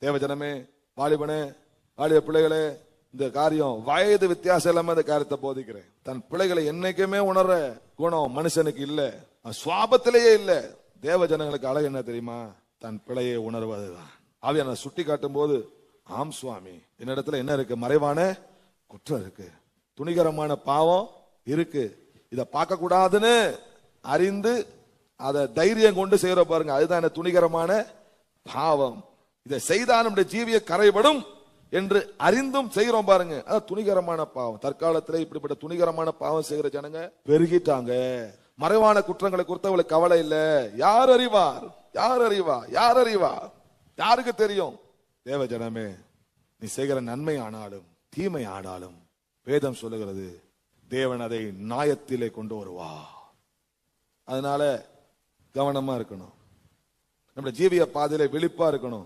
தேவஜனமே வாலிபனே வாலிப பிள்ளைகளே இந்த காரியம் வயது வித்தியாசம் இல்லாம இந்த காரியத்தை போதிக்கிறேன். தன் பிள்ளைகளை என்னைக்குமே உணர குணம் மனுஷனுக்கு இல்ல அது சுவாபத்திலேயே இல்ல. தேவ ஜனங்களுக்கு அழகு என்ன தெரியுமா? தன் பிள்ளையை உணர்வதுதான். நான் சுட்டி காட்டும் போது ஆம் சுவாமி என்னிடத்துல என்ன இருக்கு? மறைவான குற்றம் இருக்கு. துணிகரமான பாவம் இருக்கு. இத பார்க்க கூடாதுன்னு அறிந்து அதை தைரியம் கொண்டு செய்யற பாருங்க. அதுதான் என்ன துணிகரமான பாவம். இதை செய்தால் நம்முடைய ஜீவிய கரைபடும் என்று அறிந்தும் செய்கிறோம் பாருங்க. அதான் துணிகரமான பாவம். தற்காலத்துல இப்படிப்பட்ட துணிகரமான பாவம் செய்கிற ஜனங்க பெருகிட்டாங்க. மறைவான குற்றங்களை குறித்து அவளுக்கு கவலை இல்ல. யார் அறிவார்? யார் அறிவா? யார் அறிவா? யாருக்கு தெரியும்? தேவ ஜனமே நீ செய்கிற நன்மை ஆனாலும் தீமை ஆனாலும் வேதம் சொல்லுகிறது தேவன் அதை நாயத்திலே கொண்டு வருவா. அதனால கவனமா இருக்கணும். நம்முடைய ஜீவிய பாதையில விழிப்பா இருக்கணும்.